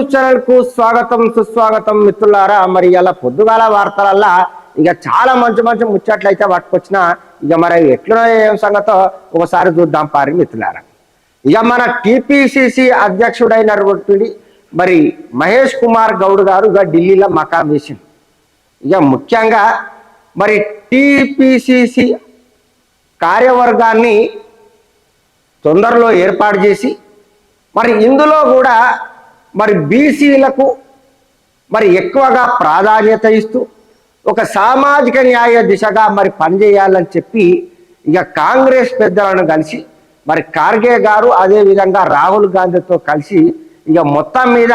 News ఛానల్కు స్వాగతం సుస్వాగతం మిత్రులారా. మరి ఇలా పొద్దుగాల వార్తలల్లా ఇక చాలా మంచి మంచి ముచ్చట్లు అయితే పట్టుకొచ్చిన. ఇక మరి ఎట్లా ఏం సంగతో ఒకసారి చూద్దాం పారి మిత్రులారా. ఇక మన టిపిసిసి అధ్యక్షుడైనటువంటి మరి మహేష్ కుమార్ గౌడ్ గారు ఇక ఢిల్లీలో మకాం వేసింది ఇక ముఖ్యంగా మరి టిపిసిసి కార్యవర్గాన్ని తొందరలో ఏర్పాటు చేసి మరి ఇందులో కూడా మరి బీసీలకు మరి ఎక్కువగా ప్రాధాన్యత ఇస్తూ ఒక సామాజిక న్యాయ దిశగా మరి పనిచేయాలని చెప్పి ఇక కాంగ్రెస్ పెద్దలను కలిసి మరి ఖార్గే గారు అదేవిధంగా రాహుల్ గాంధీతో కలిసి ఇక మొత్తం మీద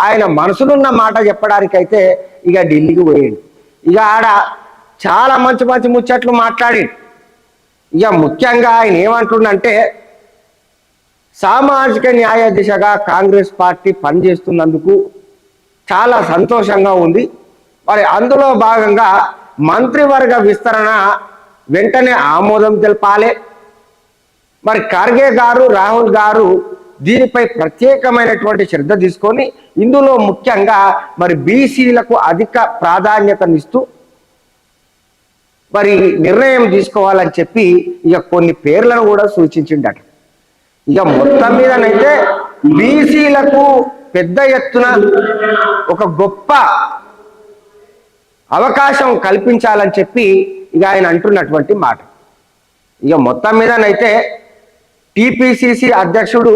ఆయన మనసులున్న మాట చెప్పడానికైతే ఇక ఢిల్లీకి పోయింది ఇక ఆడ చాలా మంచి మంచి ముచ్చట్లు మాట్లాడి ఇక ముఖ్యంగా ఆయన ఏమంటుండంటే సామాజిక న్యాయ దిశగా కాంగ్రెస్ పార్టీ పనిచేస్తున్నందుకు చాలా సంతోషంగా ఉంది. మరి అందులో భాగంగా మంత్రివర్గ విస్తరణ వెంటనే ఆమోదం తెలపాలి. మరి ఖర్గే గారు రాహుల్ గారు దీనిపై ప్రత్యేకమైనటువంటి శ్రద్ధ తీసుకొని ఇందులో ముఖ్యంగా మరి బీసీలకు అధిక ప్రాధాన్యతనిస్తూ మరి నిర్ణయం తీసుకోవాలని చెప్పి ఇక కొన్ని పేర్లను కూడా సూచించిండట. ఇక మొత్తం మీదనైతే బీసీలకు పెద్ద ఎత్తున ఒక గొప్ప అవకాశం కల్పించాలని చెప్పి ఇక ఆయన అంటున్నటువంటి మాట. ఇక మొత్తం మీదనైతే టిపిసిసి అధ్యక్షుడు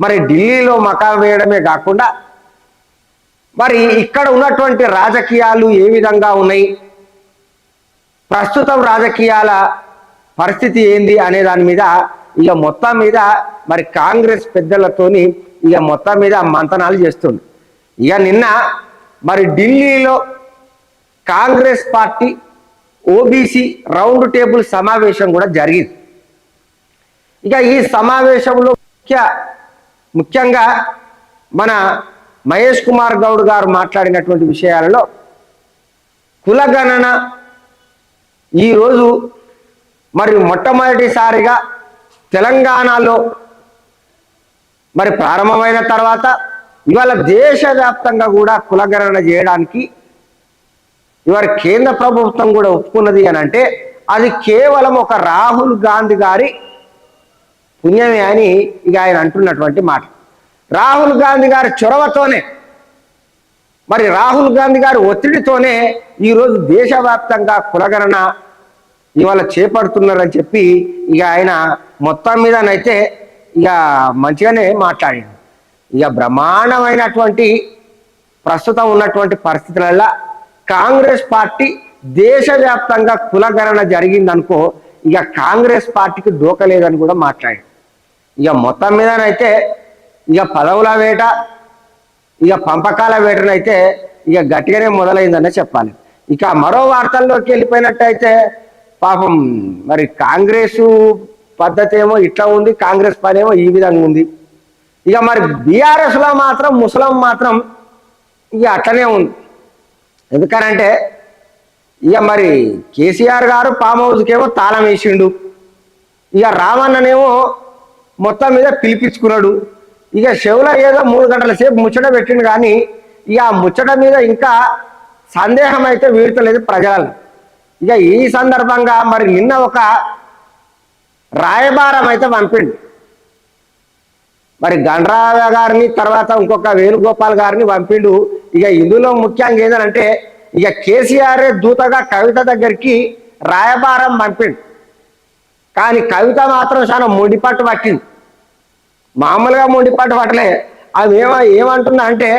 మరి ఢిల్లీలో మకాం వేయడమే కాకుండా మరి ఇక్కడ ఉన్నటువంటి రాజకీయాలు ఏ విధంగా ఉన్నాయి? ప్రస్తుతం రాజకీయాల పరిస్థితి ఏంది? అనే దాని మీద ఇక మొత్తం మీద మరి కాంగ్రెస్ పెద్దలతోని ఇక మొత్తం మీద మంతనాలు చేస్తుంది ఇక నిన్న మరి ఢిల్లీలో Congress party OBC round table సమావేశం కూడా జరిగింది. ఇక ఈ సమావేశంలో ముఖ్య ముఖ్యంగా మన మహేష్ కుమార్ గౌడ్ గారు మాట్లాడినటువంటి విషయాలలో కులగణన ఈరోజు మరి మొట్టమొదటిసారిగా తెలంగాణలో మరి ప్రారంభమైన తర్వాత ఇవాళ దేశవ్యాప్తంగా కూడా కులగణన చేయడానికి ఇవాళ కేంద్ర ప్రభుత్వం కూడా ఒప్పుకున్నది అని అంటే అది కేవలం ఒక రాహుల్ గాంధీ గారి పుణ్యమే అని ఇక ఆయన అంటున్నటువంటి మాట. రాహుల్ గాంధీ గారి చొరవతోనే మరి రాహుల్ గాంధీ గారి ఒత్తిడితోనే ఈరోజు దేశవ్యాప్తంగా కులగణన ఇవాళ చేపడుతున్నారని చెప్పి ఇక ఆయన మొత్తం మీదనైతే ఇక మంచిగానే మాట్లాడాడు ఇక బ్రహ్మాండమైనటువంటి ప్రస్తుతం ఉన్నటువంటి పరిస్థితులలో కాంగ్రెస్ పార్టీ దేశవ్యాప్తంగా కులగణన జరిగిందనుకో ఇక కాంగ్రెస్ పార్టీకి దూకలేదని కూడా మాట్లాడాడు ఇక మొత్తం మీదనైతే ఇక పదవుల వేట ఇక పంపకాల వేటనైతే ఇక గట్టిగానే మొదలైందనే చెప్పాలి. ఇక మరో వార్తల్లోకి వెళ్ళిపోయినట్టయితే పాపం మరి కాంగ్రెసు పద్ధతి ఏమో ఇట్లా ఉంది కాంగ్రెస్ పార్టీ ఏమో ఈ విధంగా ఉంది. ఇక మరి బీఆర్ఎస్లో మాత్రం ముసలం మాత్రం ఇక అట్లనే ఉంది. ఎందుకనంటే ఇక మరి కేసీఆర్ గారు ఫామ్ హౌస్కేమో తాళం వేసిండు. ఇక రామన్ననేమో మొత్తం మీద పిలిపించుకున్నాడు. ఇక చెవులో ఏదో మూడు గంటల సేపు ముచ్చట పెట్టిండు కానీ ఇక ఆ ముచ్చట మీద ఇంకా సందేహం అయితే వీడతలేదు ప్రజలను. ఇక ఈ సందర్భంగా మరి నిన్న ఒక రాయబారం అయితే పంపిండు. మరి గండ్రావ గారిని తర్వాత ఇంకొక వేణుగోపాల్ గారిని పంపిండు. ఇక ఇందులో ముఖ్యంగా ఏంటంటే ఇక కేసీఆర్ దూతగా కవిత దగ్గరికి రాయబారం పంపిండు. కానీ కవిత మాత్రం చాలా మొండిపట్టు పట్టింది. మామూలుగా మొండిపట్టు పట్టలే. అవి ఏమ ఏమంటున్నా అంటే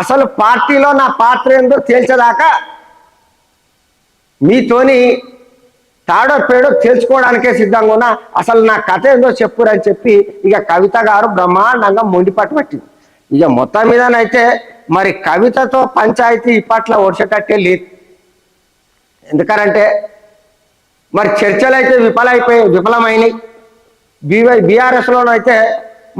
అసలు పార్టీలో నా పాత్ర ఏందో తేల్చేదాకా మీతోని తాడో పేడో తెలుసుకోవడానికే సిద్ధంగా ఉన్నా అసలు నా కథ ఏందో చెప్పురని చెప్పి ఇక కవిత గారు బ్రహ్మాండంగా మొండిపట్టు పట్టింది. ఇక మొత్తం మీదనైతే మరి కవితతో పంచాయతీ ఇప్పట్లో ఒడిచేటట్టే లేదు. ఎందుకనంటే మరి చర్చలు అయితే విఫలైపోయి విఫలమైనవి బీవై బీఆర్ఎస్లోనైతే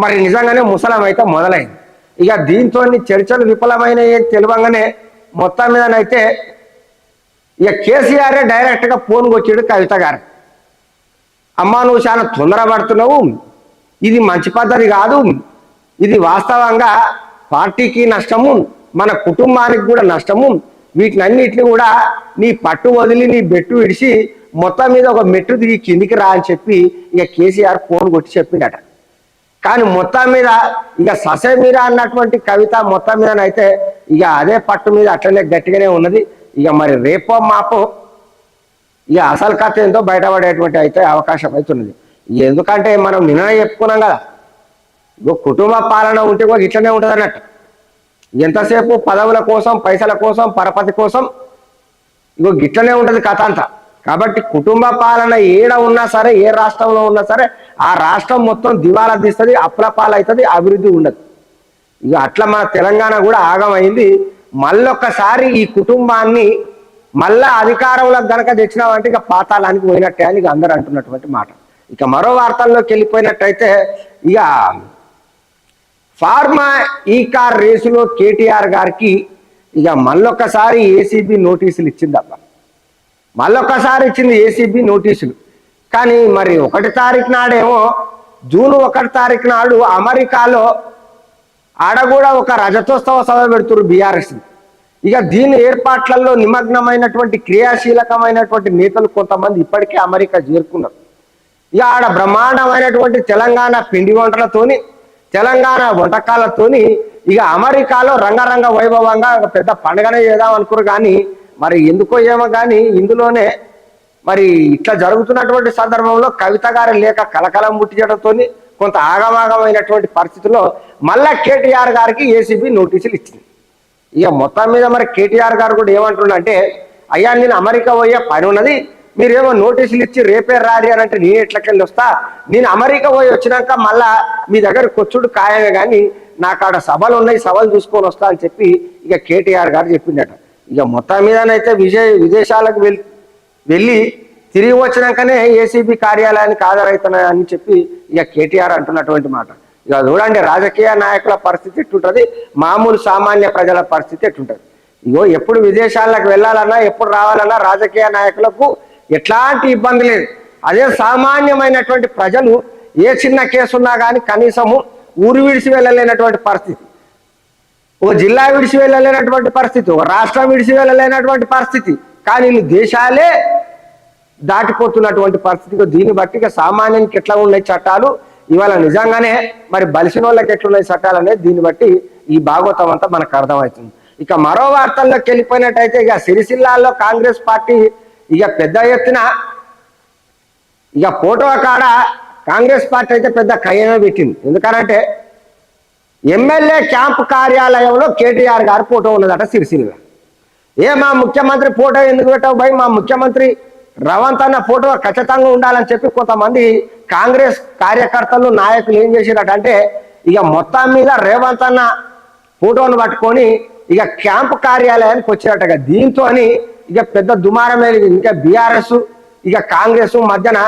మరి నిజంగానే ముసలం అయితే మొదలైంది. ఇక దీంతో చర్చలు విఫలమైనవి తెలియంగానే మొత్తం మీదనైతే ఇక కేసీఆర్ డైరెక్ట్గా ఫోన్ కొచ్చాడు కవిత గారు. అమ్మ నువ్వు చాలా తొందరపడుతున్నావు. ఇది మంచి పద్ధతి కాదు. ఇది వాస్తవంగా పార్టీకి నష్టము మన కుటుంబానికి కూడా నష్టము. వీటినన్నిటిని కూడా నీ పట్టు వదిలి నీ బెట్టు విడిచి మొత్తం మీద ఒక మెట్టు దిగి కిందికి రా అని చెప్పి ఇక కేసీఆర్ ఫోన్ కొట్టి చెప్పిండట. కానీ మొత్తం మీద ఇక ససేమిరా అన్నటువంటి కవిత మొత్తం మీద అయితే ఇక అదే పట్టు మీద అట్లనే గట్టిగానే ఉన్నది. ఇక మరి రేపో మాపో ఇక అసలు కథ ఎంతో బయటపడేటువంటి అయితే అవకాశం అవుతున్నది ఎందుకంటే మనం నిన్న చెప్పుకున్నాం కదా ఇగో కుటుంబ పాలన ఉంటే కూడా ఇట్లనే ఉంటుంది అన్నట్టు. ఎంతసేపు పదవుల కోసం పైసల కోసం పరపతి కోసం ఇగో గిట్లనే ఉంటుంది కథ అంతా. కాబట్టి కుటుంబ పాలన ఏడ ఉన్నా సరే ఏ రాష్ట్రంలో ఉన్నా సరే ఆ రాష్ట్రం మొత్తం దివాలా తీస్తుంది అప్పుల పాలవుతుంది అభివృద్ధి ఉండదు. ఇక అట్లా మన తెలంగాణ కూడా ఆగమైంది. మళ్ళొక్కసారి ఈ కుటుంబాన్ని మళ్ళా అధికారంలోకి గనక తెచ్చినామంటే ఇక పాతాళానికి పోయినట్టే అని ఇక అందరూ అంటున్నటువంటి మాట. ఇక మరో వార్తల్లోకి వెళ్ళిపోయినట్టయితే ఇక ఫార్మా ఈ కార్ రేసులో కేటీఆర్ గారికి ఇక మళ్ళొక్కసారి ఏసీబీ నోటీసులు ఇచ్చిందబ్బ. మళ్ళొక్కసారి ఇచ్చింది ఏసీబీ నోటీసులు. కానీ మరి ఒకటి తారీఖు నాడేమో జూన్ ఒకటి తారీఖు నాడు అమెరికాలో ఆడ కూడా ఒక రజతోత్సవ సభ పెడుతురు బీఆర్ఎస్. ఇక దీని ఏర్పాట్లలో నిమగ్నమైనటువంటి క్రియాశీలకమైనటువంటి నేతలు కొంతమంది ఇప్పటికే అమెరికా చేరుకున్నారు. ఇక ఆడ బ్రహ్మాండమైనటువంటి తెలంగాణ పిండి వంటలతోని తెలంగాణ వంటకాలతోని ఇక అమెరికాలో రంగరంగ వైభవంగా పెద్ద పండుగనే చేద్దాం అనుకురు కానీ మరి ఎందుకో ఏమో కానీ ఇందులోనే మరి ఇట్లా జరుగుతున్నటువంటి సందర్భంలో కవిత గారి లేఖ కలకలం ముట్టించడంతో కొంత ఆగమాగమైనటువంటి పరిస్థితుల్లో మళ్ళా కేటీఆర్ గారికి ఏసీబీ నోటీసులు ఇచ్చింది. ఇక మొత్తం మీద మరి కేటీఆర్ గారు కూడా ఏమంటుండంటే అయ్యా నేను అమెరికా పోయే పని ఉన్నది మీరేమో నోటీసులు ఇచ్చి రేపే రారి అని అంటే నేను ఎట్లకెళ్ళి వస్తా? నేను అమెరికా పోయి వచ్చినాక మళ్ళా మీ దగ్గర కొచ్చుడు ఖాయమే కానీ నాకు ఆడ సభలు ఉన్నాయి సభలు చూసుకొని వస్తా అని చెప్పి ఇక కేటీఆర్ గారు చెప్పిండట. ఇక మొత్తం మీదనైతే విజయ విదేశాలకు వెళ్ళి వెళ్ళి తిరిగి వచ్చినాకనే ఏసీబీ కార్యాలయానికి హాజరవుతున్నా అని చెప్పి ఇక కేటీఆర్ అంటున్నటువంటి మాట. ఇక చూడండి రాజకీయ నాయకుల పరిస్థితి ఎట్టుంటుంది మామూలు సామాన్య ప్రజల పరిస్థితి ఎట్టుంటది ఇగో ఎప్పుడు విదేశాలకు వెళ్ళాలన్నా ఎప్పుడు రావాలన్నా రాజకీయ నాయకులకు ఎట్లాంటి ఇబ్బంది లేదు. అదే సామాన్యమైనటువంటి ప్రజలు ఏ చిన్న కేసున్నా కానీ కనీసము ఊరు విడిచి వెళ్ళలేనటువంటి పరిస్థితి. ఓ జిల్లా విడిచి వెళ్ళలేనటువంటి పరిస్థితి ఒక రాష్ట్రం విడిచి వెళ్ళలేనటువంటి పరిస్థితి. కానీ వీళ్ళు దేశాలే దాటిపోతున్నటువంటి పరిస్థితికి దీన్ని బట్టి ఇక సామాన్యానికి ఎట్లా ఉన్నాయి చట్టాలు? ఇవాళ నిజంగానే మరి బలిసిన వాళ్ళకి ఎట్లున్నాయి చట్టాలు అనేది దీన్ని బట్టి ఈ భాగవతం అంతా మనకు అర్థమవుతుంది. ఇక మరో వార్తల్లోకి వెళ్ళిపోయినట్టయితే ఇక సిరిసిల్లాల్లో కాంగ్రెస్ పార్టీ ఇక పెద్ద ఎత్తున ఇక ఫోటో కాడ కాంగ్రెస్ పార్టీ అయితే పెద్ద కయ్యమే పెట్టింది. ఎందుకనంటే ఎమ్మెల్యే క్యాంప్ కార్యాలయంలో కేటీఆర్ గారు ఫోటో ఉన్నదట సిరిసిల్ల. ఏ మా ముఖ్యమంత్రి ఫోటో ఎందుకు పెట్టావు భయ్? మా ముఖ్యమంత్రి రవంత్ అన్న ఫోటో ఖచ్చితంగా ఉండాలని చెప్పి కొంతమంది కాంగ్రెస్ కార్యకర్తలు నాయకులు ఏం చేసినట్టంటే అంటే ఇక మొత్తం మీద రేవంత్ అన్న ఫోటోను పట్టుకొని ఇక క్యాంప్ కార్యాలయానికి వచ్చినట్టుగా దీంతో ఇక పెద్ద దుమారం వెళ్ళింది ఇంకా బీఆర్ఎస్ ఇక కాంగ్రెస్ మధ్యన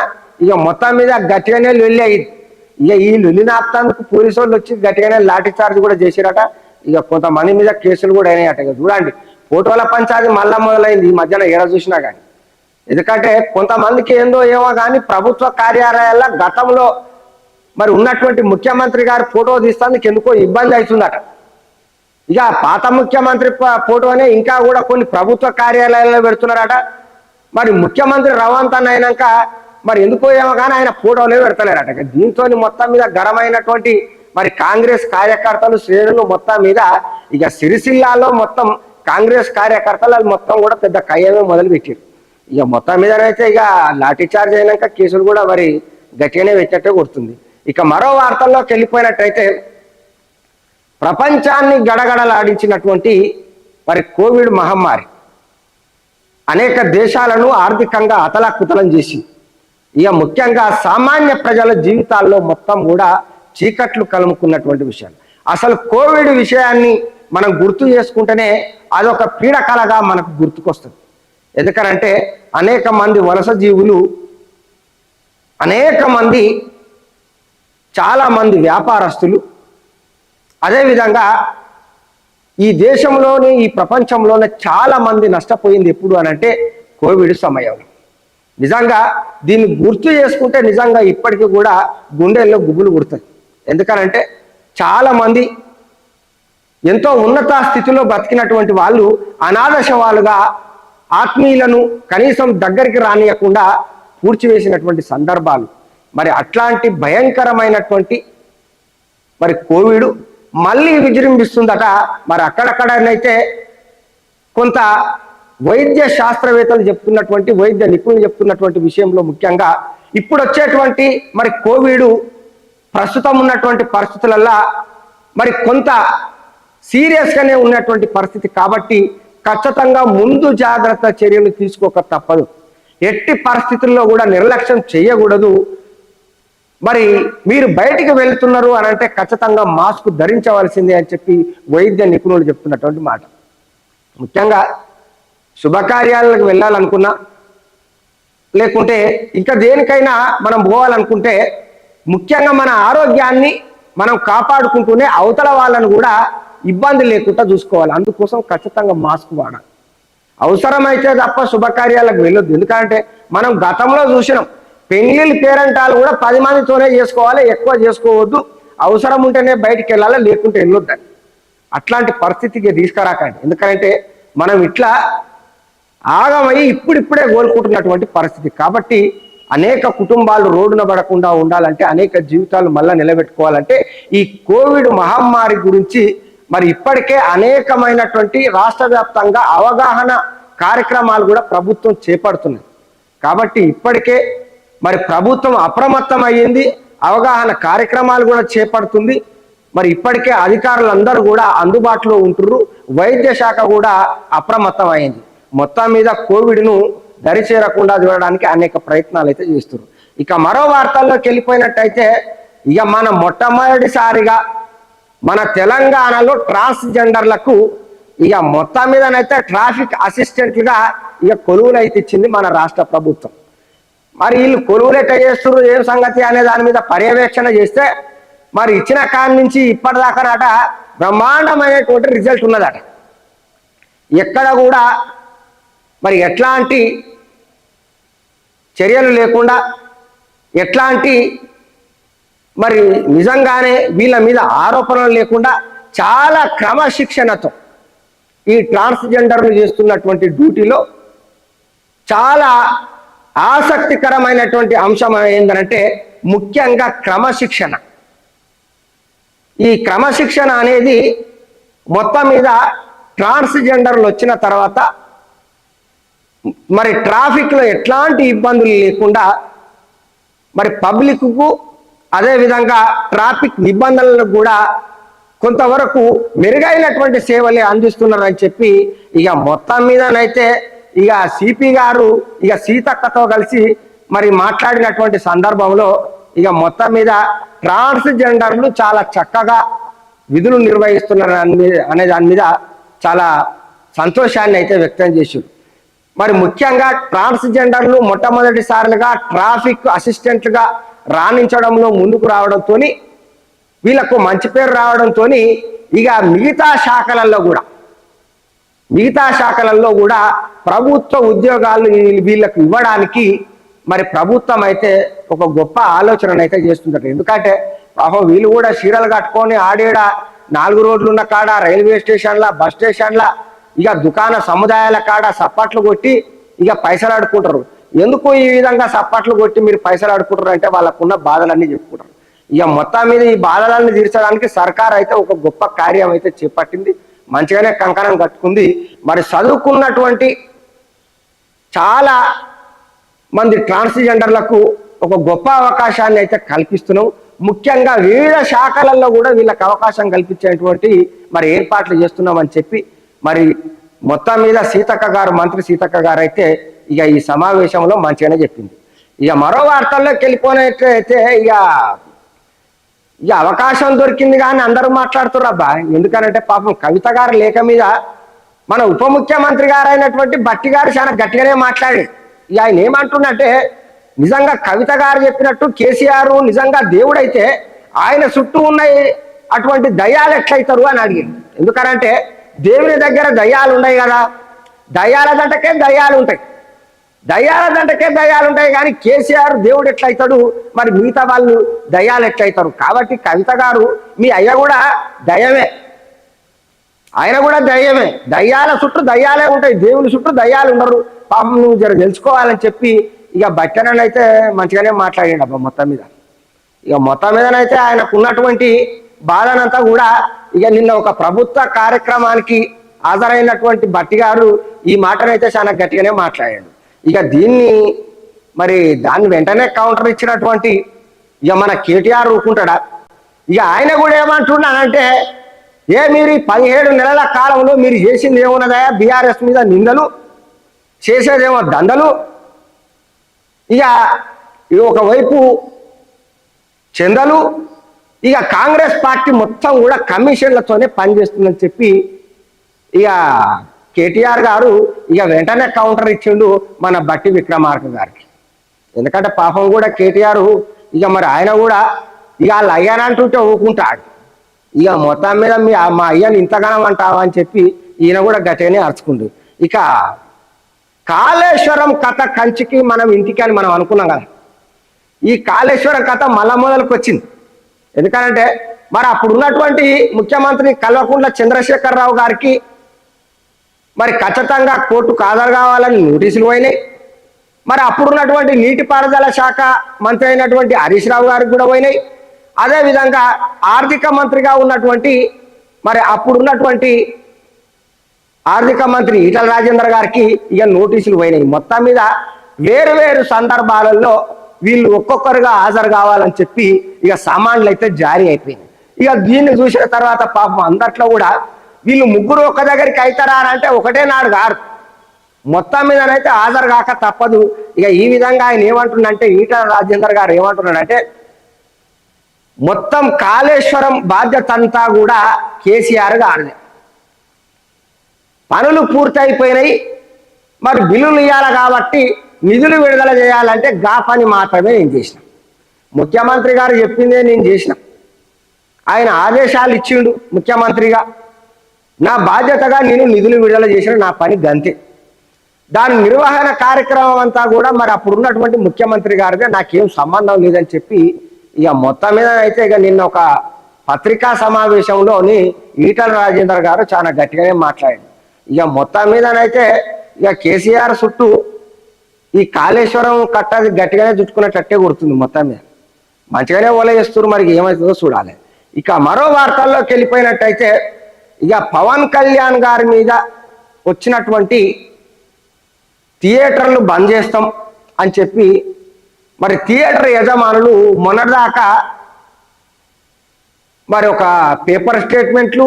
ఇక మొత్తం మీద గట్టిగానే వెళ్ళాయి ఇక ఈ లొల్లినాప్తానికి పోలీసు వాళ్ళు వచ్చి గట్టిగానే లాఠీ చార్జ్ కూడా చేసిరట. ఇక కొంతమంది మీద కేసులు కూడా అయినాయట. చూడండి ఫోటోల పంచాది మళ్ళా మొదలైంది. ఈ మధ్యన ఏడ చూసినా కానీ. ఎందుకంటే కొంతమందికి ఏందో ఏమో కానీ ప్రభుత్వ కార్యాలయాల్లో గతంలో మరి ఉన్నటువంటి ముఖ్యమంత్రి గారు ఫోటో తీస్తానికి ఎందుకో ఇబ్బంది అవుతుందట. ఇక పాత ముఖ్యమంత్రి ఫోటోనే ఇంకా కూడా కొన్ని ప్రభుత్వ కార్యాలయాల్లో పెడుతున్నారట. మరి ముఖ్యమంత్రి రవంత్ అయినాక మరి ఎందుకో ఏమో కానీ ఆయన ఫోటోలే పెడతలేరట. దీంతో మొత్తం మీద గరమైనటువంటి మరి కాంగ్రెస్ కార్యకర్తలు శ్రేణులు మొత్తం మీద ఇక సిరిసిల్లాలో మొత్తం కాంగ్రెస్ కార్యకర్తలు మొత్తం కూడా పెద్ద కయ్యమే మొదలు పెట్టారు ఇక మొత్తం మీదనైతే ఇక లాఠీ చార్జ్ అయినాక కేసులు కూడా మరి గట్టిగానే పెట్టినట్టే కొడుతుంది. ఇక మరో వార్తల్లోకి వెళ్ళిపోయినట్టయితే ప్రపంచాన్ని గడగడలాడించినటువంటి మరి కోవిడ్ మహమ్మారి అనేక దేశాలను ఆర్థికంగా అతలాకుతలం చేసి ఇక ముఖ్యంగా సామాన్య ప్రజల జీవితాల్లో మొత్తం కూడా చీకట్లు కలుముకున్నటువంటి విషయాలు. అసలు కోవిడ్ విషయాన్ని మనం గుర్తు చేసుకుంటేనే అదొక పీడకలగా మనకు గుర్తుకొస్తుంది. ఎందుకనంటే అనేక మంది వలస జీవులు అనేక మంది చాలామంది వ్యాపారస్తులు అదేవిధంగా ఈ దేశంలోని ఈ ప్రపంచంలోనే చాలామంది నష్టపోయింది ఎప్పుడు అని అంటే కోవిడ్ సమయంలో. నిజంగా దీన్ని గుర్తు చేసుకుంటే నిజంగా ఇప్పటికీ కూడా గుండెల్లో గుబులు కుడుతుంది ఎందుకనంటే చాలామంది ఎంతో ఉన్నత స్థితిలో బ్రతికినటువంటి వాళ్ళు అనాథ శవాలుగా ఆత్మీయులను కనీసం దగ్గరికి రానియకుండా పూడ్చివేసినటువంటి సందర్భాలు. మరి అట్లాంటి భయంకరమైనటువంటి మరి కోవిడ్ మళ్ళీ విజృంభిస్తుందట. మరి అక్కడక్కడనైతే కొంత వైద్య శాస్త్రవేత్తలు చెప్తున్నటువంటి వైద్య నిపుణులు చెప్తున్నటువంటి విషయంలో ముఖ్యంగా ఇప్పుడు వచ్చేటువంటి మరి కోవిడ్ ప్రస్తుతం ఉన్నటువంటి పరిస్థితులల్లో మరి కొంత సీరియస్గానే ఉన్నటువంటి పరిస్థితి కాబట్టి ఖచ్చితంగా ముందు జాగ్రత్త చర్యలు తీసుకోక తప్పదు. ఎట్టి పరిస్థితుల్లో కూడా నిర్లక్ష్యం చేయకూడదు. మరి మీరు బయటికి వెళ్తున్నారు అని అంటే ఖచ్చితంగా మాస్క్ ధరించవలసిందే అని చెప్పి వైద్య నిపుణులు చెప్తున్నటువంటి మాట. ముఖ్యంగా శుభకార్యాలకు వెళ్ళాలనుకున్నా లేకుంటే ఇంకా దేనికైనా మనం పోవాలనుకుంటే ముఖ్యంగా మన ఆరోగ్యాన్ని మనం కాపాడుకుంటూనే అవతల వాళ్ళను కూడా ఇబ్బంది లేకుండా చూసుకోవాలి. అందుకోసం ఖచ్చితంగా మాస్క్ వాడాలి. అవసరమైతే తప్ప శుభకార్యాలకు వెళ్ళొద్దు. ఎందుకంటే మనం గతంలో చూసినాం. పెళ్ళిళ్ళు పేరెంటాలు కూడా పది మందితోనే చేసుకోవాలి ఎక్కువ చేసుకోవద్దు. అవసరం ఉంటేనే బయటికి వెళ్ళాలి లేకుంటే వెళ్ళొద్దని. అట్లాంటి పరిస్థితికి తీసుకురాకండి. ఎందుకంటే మనం ఇట్లా ఆగమై ఇప్పుడిప్పుడే కోలుకుంటున్నటువంటి పరిస్థితి. కాబట్టి అనేక కుటుంబాలు రోడ్డున పడకుండా ఉండాలంటే అనేక జీవితాలు మళ్ళా నిలబెట్టుకోవాలంటే ఈ కోవిడ్ మహమ్మారి గురించి మరి ఇప్పటికే అనేకమైనటువంటి రాష్ట్ర వ్యాప్తంగా అవగాహన కార్యక్రమాలు కూడా ప్రభుత్వం చేపడుతున్నాయి. కాబట్టి ఇప్పటికే మరి ప్రభుత్వం అప్రమత్తం అయ్యింది అవగాహన కార్యక్రమాలు కూడా చేపడుతుంది. మరి ఇప్పటికే అధికారులందరూ కూడా అందుబాటులో ఉంటున్నారు వైద్య శాఖ కూడా అప్రమత్తం అయింది మొత్తం మీద కోవిడ్ను దరిచేరకుండా చూడడానికి అనేక ప్రయత్నాలు అయితే చేస్తున్నారు ఇక మరో వార్తల్లోకి వెళ్ళిపోయినట్టయితే ఇక మన మొట్టమొదటిసారిగా మన తెలంగాణలో ట్రాన్స్జెండర్లకు ఇక మొత్తం మీదనైతే ట్రాఫిక్ అసిస్టెంట్లుగా ఇక కొలువులు అయితే ఇచ్చింది మన రాష్ట్ర ప్రభుత్వం. మరి వీళ్ళు కొలువులు ఎట్ట చేస్తున్నారు ఏం సంగతి అనే దాని మీద పర్యవేక్షణ చేస్తే మరి ఇచ్చిన కాడి నుంచి ఇప్పటిదాకానట బ్రహ్మాండమైనటువంటి రిజల్ట్ ఉన్నదట. ఎక్కడ కూడా మరి ఎట్లాంటి చర్యలు లేకుండా ఎట్లాంటి మరి నిజంగానే వీళ్ళ మీద ఆరోపణలు లేకుండా చాలా క్రమశిక్షణతో ఈ ట్రాన్స్జెండర్లు చేస్తున్నటువంటి డ్యూటీలో చాలా ఆసక్తికరమైనటువంటి అంశం ఏంటంటే ముఖ్యంగా క్రమశిక్షణ. ఈ క్రమశిక్షణ అనేది మొత్తం మీద ట్రాన్స్జెండర్లు వచ్చిన తర్వాత మరి ట్రాఫిక్లో ఎట్లాంటి ఇబ్బందులు లేకుండా మరి పబ్లిక్కు అదేవిధంగా ట్రాఫిక్ నిబంధనలను కూడా కొంతవరకు మెరుగైనటువంటి సేవలే అందిస్తున్నారని చెప్పి ఇక మొత్తం మీదనైతే ఇక సిపి గారు ఇక సీతక్కతో కలిసి మరి మాట్లాడినటువంటి సందర్భంలో ఇక మొత్తం మీద ట్రాన్స్జెండర్లు చాలా చక్కగా విధులు నిర్వహిస్తున్నారు అనే మీద- అనే దాని మీద చాలా సంతోషాన్ని అయితే వ్యక్తం చేశారు. మరి ముఖ్యంగా ట్రాన్స్జెండర్లు మొట్టమొదటిసారిగా ట్రాఫిక్ అసిస్టెంట్గా రాణించడంలో ముందుకు రావడంతో వీళ్ళకు మంచి పేరు రావడంతో ఇక మిగతా శాఖలలో కూడా మిగతా శాఖలలో కూడా ప్రభుత్వ ఉద్యోగాలు వీళ్ళకు ఇవ్వడానికి మరి ప్రభుత్వం అయితే ఒక గొప్ప ఆలోచన అయితే చేస్తుంటారు ఎందుకంటే పాపం వీళ్ళు కూడా చీరలు కట్టుకొని ఆడేడ నాలుగు రోడ్లు ఉన్న కాడ రైల్వే స్టేషన్ల బస్ స్టేషన్ల ఇక దుకాణ సముదాయాల కాడ సప్పట్లు కొట్టి ఇక పైసలు ఆడుకుంటారు ఎందుకు ఈ విధంగా సప్పట్లు కొట్టి మీరు పైసలు ఆడుకుంటారు అంటే వాళ్ళకున్న బాధలన్నీ చెప్పుకుంటారు. ఇక మొత్తం మీద ఈ బాధలన్నీ తీర్చడానికి సర్కార్ అయితే ఒక గొప్ప కార్యం అయితే చేపట్టింది. మంచిగానే కంకణం కట్టుకుంది. మరి చదువుకున్నటువంటి చాలా మంది ట్రాన్స్జెండర్లకు ఒక గొప్ప అవకాశాన్ని అయితే కల్పిస్తున్నాం. ముఖ్యంగా వివిధ శాఖలలో కూడా వీళ్ళకి అవకాశం కల్పించేటువంటి మరి ఏర్పాట్లు చేస్తున్నామని చెప్పి మరి మొత్తం మీద సీతక్క గారు మంత్రి సీతక్క గారు అయితే ఇక ఈ సమావేశంలో మంచిగానే చెప్పింది. ఇక మరో వార్తల్లోకి వెళ్ళిపోయినట్లయితే ఇక ఇక అవకాశం దొరికింది కానీ అందరూ మాట్లాడుతున్నారు అబ్బా. ఎందుకనంటే పాపం కవిత గారి లేఖ మీద మన ఉప ముఖ్యమంత్రి గారు అయినటువంటి బట్టి గారు చాలా గట్టిగానే మాట్లాడి ఇక ఆయన ఏమంటున్నట్టే నిజంగా కవిత గారు చెప్పినట్టు కేసీఆర్ నిజంగా దేవుడైతే ఆయన చుట్టూ ఉన్న అటువంటి దయ్యాలు ఎట్లయితారు అని అడిగింది ఎందుకనంటే దేవుని దగ్గర దయ్యాలు ఉన్నాయి కదా. దయ్యాల దంటకే దయ్యాలు ఉంటాయి. దయ్యాల దంటకే ఉంటాయి కానీ కేసీఆర్ దేవుడు ఎట్లయితాడు? మరి మిగతా వాళ్ళు దయ్యాలు ఎట్లయితారు? కాబట్టి కవిత గారు మీ అయ్య కూడా దయ్యమే. ఆయన కూడా దయ్యమే. దయ్యాల చుట్టూ దయ్యాలే ఉంటాయి. దేవుని చుట్టూ దయ్యాలు ఉండరు. పాపం నువ్వు జర తెలుసుకోవాలని చెప్పి ఇక బట్టనని మంచిగానే మాట్లాడాడు అబ్బా మొత్తం మీద. ఇక మొత్తం మీదనైతే ఆయనకు ఉన్నటువంటి బాధనంతా కూడా ఇక నిన్న ఒక ప్రభుత్వ కార్యక్రమానికి హాజరైనటువంటి బట్టి గారు ఈ మాటనైతే చాలా గట్టిగానే మాట్లాడాడు. ఇక దీన్ని మరి దాన్ని వెంటనే కౌంటర్ ఇచ్చినటువంటి ఇక మన కేటీఆర్ ఊరుకుంటాడా? ఇక ఆయన కూడా ఏమంటున్నానంటే ఏ మీరు ఈ పదిహేడు నెలల కాలంలో మీరు చేసింది ఏమున్నదా బీఆర్ఎస్ మీద నిందలు చేసేదేమో దండలు. ఇక ఇక ఒకవైపు చెందలు ఇక కాంగ్రెస్ పార్టీ మొత్తం కూడా కమిషన్లతోనే పనిచేస్తుందని చెప్పి ఇక కేటీఆర్ గారు ఇక వెంటనే కౌంటర్ ఇచ్చిండు మన బట్టి విక్రమార్క గారికి. ఎందుకంటే పాపం కూడా కేటీఆర్ ఇక మరి ఆయన కూడా ఇక వాళ్ళు అయ్యానంటుంటే ఊకుంటాడు. ఇక మొత్తం మీద మీ మా అయ్యని ఇంతగానం అంటావా అని చెప్పి ఈయన కూడా గట్టిగానే అరుచుకుండు. ఇక కాళేశ్వరం కథ కంచికి మనం ఇంటికి అని మనం అనుకున్నాం కదా. ఈ కాళేశ్వరం కథ మళ్ళా మొదలకు వచ్చింది ఎందుకంటే మరి అప్పుడు ఉన్నటువంటి ముఖ్యమంత్రి కల్వకుంట్ల చంద్రశేఖరరావు గారికి మరి ఖచ్చితంగా కోర్టు హాజరు కావాలని నోటీసులు పోయినాయి. మరి అప్పుడున్నటువంటి నీటిపారుదల శాఖ మంత్రి అయినటువంటి హరీష్ రావు గారికి కూడా పోయినాయి. అదే విధంగా ఆర్థిక మంత్రిగా ఉన్నటువంటి మరి అప్పుడున్నటువంటి ఆర్థిక మంత్రి ఈటల రాజేందర్ గారికి ఇక నోటీసులు పోయినాయి. మొత్తం మీద వేరు వేరు సందర్భాలలో వీళ్ళు ఒక్కొక్కరుగా హాజరు కావాలని చెప్పి ఇక సామాన్లు అయితే జారీ అయిపోయినాయి. ఇక దీన్ని చూసిన తర్వాత పాపం అందట్లో కూడా వీళ్ళు ముగ్గురు ఒక్క దగ్గరికి అవుతారా అని అంటే ఒకటే నాడు గారు మొత్తం మీదనైతే హాజరు కాక తప్పదు. ఇక ఈ విధంగా ఆయన ఏమంటున్నంటే ఈటల రాజేందర్ గారు ఏమంటున్నాడంటే మొత్తం కాళేశ్వరం బాధ్యత అంతా కూడా కేసీఆర్ గారిదే. పనులు పూర్తయిపోయినాయి. మరి బిల్లులు ఇవ్వాలి కాబట్టి నిధులు విడుదల చేయాలంటే గా పని మాత్రమే నేను చేసిన. ముఖ్యమంత్రి గారు చెప్పిందే నేను చేసిన. ఆయన ఆదేశాలు ఇచ్చిండు ముఖ్యమంత్రిగా. నా బాధ్యతగా నేను నిధులు విడుదల చేసిన నా పని గంతే. దాని నిర్వహణ కార్యక్రమం అంతా కూడా మరి అప్పుడు ఉన్నటువంటి ముఖ్యమంత్రి గారిగా నాకేం సంబంధం లేదని చెప్పి ఇక మొత్తం మీద అయితే ఇక నిన్న ఒక పత్రికా సమావేశంలోని ఈటల రాజేందర్ గారు చాలా గట్టిగానే మాట్లాడారు. ఇక మొత్తం మీదనైతే ఇక కేసీఆర్ చుట్టూ ఈ కాళేశ్వరం కట్టది గట్టిగానే చుట్టుకునేటట్టే గుర్తుంది మొత్తం మీద. మంచిగానే ఓలయేస్తారు మరి ఏమవుతుందో చూడాలి. ఇక మరో వార్తల్లోకి వెళ్ళిపోయినట్టయితే ఇక పవన్ కళ్యాణ్ గారి మీద వచ్చినటువంటి థియేటర్లు బంద్ చేస్తాం అని చెప్పి మరి థియేటర్ యజమానులు మొన్నటిదాకా మరి ఒక పేపర్ స్టేట్మెంట్లు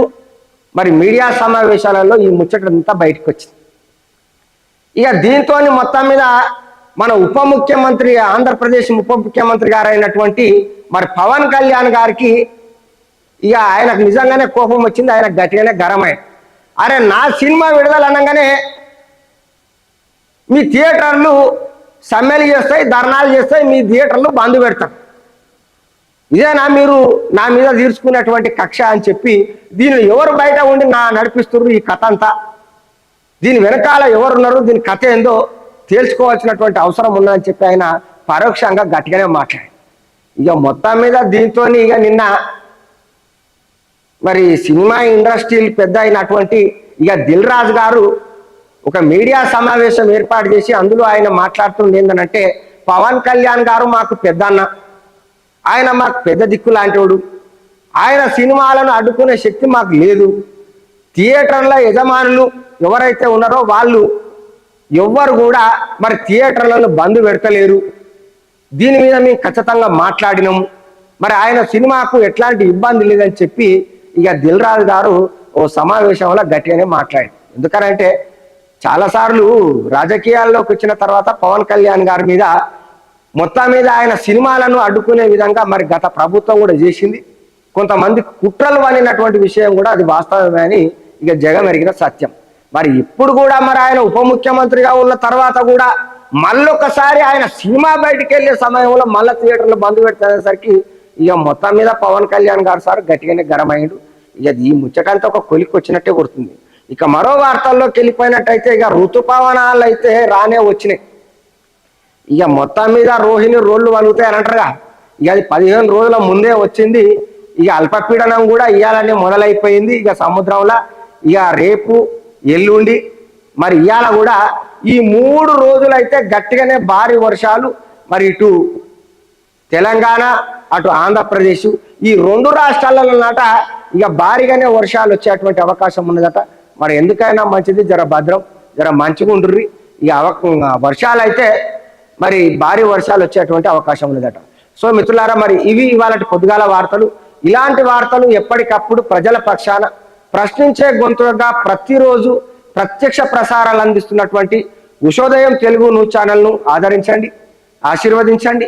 మరి మీడియా సమావేశాలలో ఈ ముచ్చటంతా బయటకు వచ్చింది. ఇక దీంతో మొత్తం మీద మన ఉప ముఖ్యమంత్రి ఆంధ్రప్రదేశ్ ఉప ముఖ్యమంత్రి గారు అయినటువంటి మరి పవన్ కళ్యాణ్ గారికి ఇక ఆయనకు నిజంగానే కోపం వచ్చింది ఆయన గట్టిగానే గరమై అరే నా సినిమా విడుదల అనగానే మీ థియేటర్లు సమ్మెలు చేస్తాయి ధర్నాలు చేస్తాయి మీ థియేటర్లు బంద్ పెడతారు ఇదేనా మీరు నా మీద తీర్చుకునేటువంటి కక్ష అని చెప్పి దీన్ని ఎవరు బయట ఉండి నా నడిపిస్తున్నారు ఈ కథ అంతా దీని వెనకాల ఎవరున్నారు దీని కథ ఏందో తేల్చుకోవాల్సినటువంటి అవసరం ఉందని చెప్పి ఆయన పరోక్షంగా గట్టిగానే మాట్లాడారు ఇక మొత్తం మీద దీంతో ఇక నిన్న మరి సినిమా ఇండస్ట్రీలు పెద్ద అయినటువంటి ఇక దిల్ రాజు గారు ఒక మీడియా సమావేశం ఏర్పాటు చేసి అందులో ఆయన మాట్లాడుతుంది ఏంటంటే పవన్ కళ్యాణ్ గారు మాకు పెద్దన్న. ఆయన మాకు పెద్ద దిక్కు లాంటివాడు ఆయన సినిమాలను అడ్డుకునే శక్తి మాకు లేదు. థియేటర్ల యజమానులు ఎవరైతే ఉన్నారో వాళ్ళు ఎవ్వరు కూడా మరి థియేటర్లను బంద్ పెడతలేరు. దీని మీద మేము ఖచ్చితంగా మాట్లాడినాము. మరి ఆయన సినిమాకు ఎట్లాంటి ఇబ్బంది లేదని చెప్పి ఇక దిల్ రాజు గారు ఓ సమావేశంలో గట్టిగానే మాట్లాడారు. ఎందుకనంటే చాలాసార్లు రాజకీయాల్లోకి వచ్చిన తర్వాత పవన్ కళ్యాణ్ గారి మీద మొత్తం మీద ఆయన సినిమాలను అడ్డుకునే విధంగా మరి గత ప్రభుత్వం కూడా చేసింది. కొంతమంది కుట్రలు అనినటువంటి విషయం కూడా అది వాస్తవమే అని ఇక జగం ఎరిగిన సత్యం. మరి ఇప్పుడు కూడా మరి ఆయన ఉప ముఖ్యమంత్రిగా ఉన్న తర్వాత కూడా మళ్ళొకసారి ఆయన సినిమా బయటికి వెళ్ళే సమయంలో మళ్ళీ థియేటర్లు బంద్ పెడతానేసరికి ఇక మొత్తం మీద పవన్ కళ్యాణ్ గారు సార్ గట్టిగానే గరమైండు ఇక ఈ ముచ్చటంతా ఒక కొలికి వచ్చినట్టే కొడుతుంది. ఇక మరో వార్తల్లోకి వెళ్ళిపోయినట్టయితే ఇక ఋతుపవనాలు అయితే రానే వచ్చినాయి. ఇక మొత్తం మీద రోహిణి రోళ్ళు వలుగుతాయని అంటారుగా. ఇక అది పదిహేను రోజుల ముందే వచ్చింది. ఇక అల్పపీడనం కూడా ఇవ్వాలని మొదలైపోయింది. ఇక సముద్రంలో ఇక రేపు ఎల్లుండి మరి ఇవాళ కూడా ఈ మూడు రోజులైతే గట్టిగానే భారీ వర్షాలు. మరి ఇటు తెలంగాణ అటు ఆంధ్రప్రదేశ్ ఈ రెండు రాష్ట్రాలలో నాట ఇక భారీగానే వర్షాలు వచ్చేటువంటి అవకాశం ఉన్నదట. మరి ఎందుకైనా మంచిది జర భద్రం జర మంచిగా ఉండ్రి ఇక అవ వర్షాలు అయితే మరి భారీ వర్షాలు వచ్చేటువంటి అవకాశం ఉన్నదట. సో మిత్రులారా మరి ఇవి ఇవాళ పొద్దుగాల వార్తలు. ఇలాంటి వార్తలు ఎప్పటికప్పుడు ప్రజల పక్షాన ప్రశ్నించే గొంతుగా ప్రతిరోజు ప్రత్యక్ష ప్రసారాలు అందిస్తున్నటువంటి ఉషోదయం తెలుగు న్యూస్ ఛానల్ను ఆదరించండి ఆశీర్వదించండి.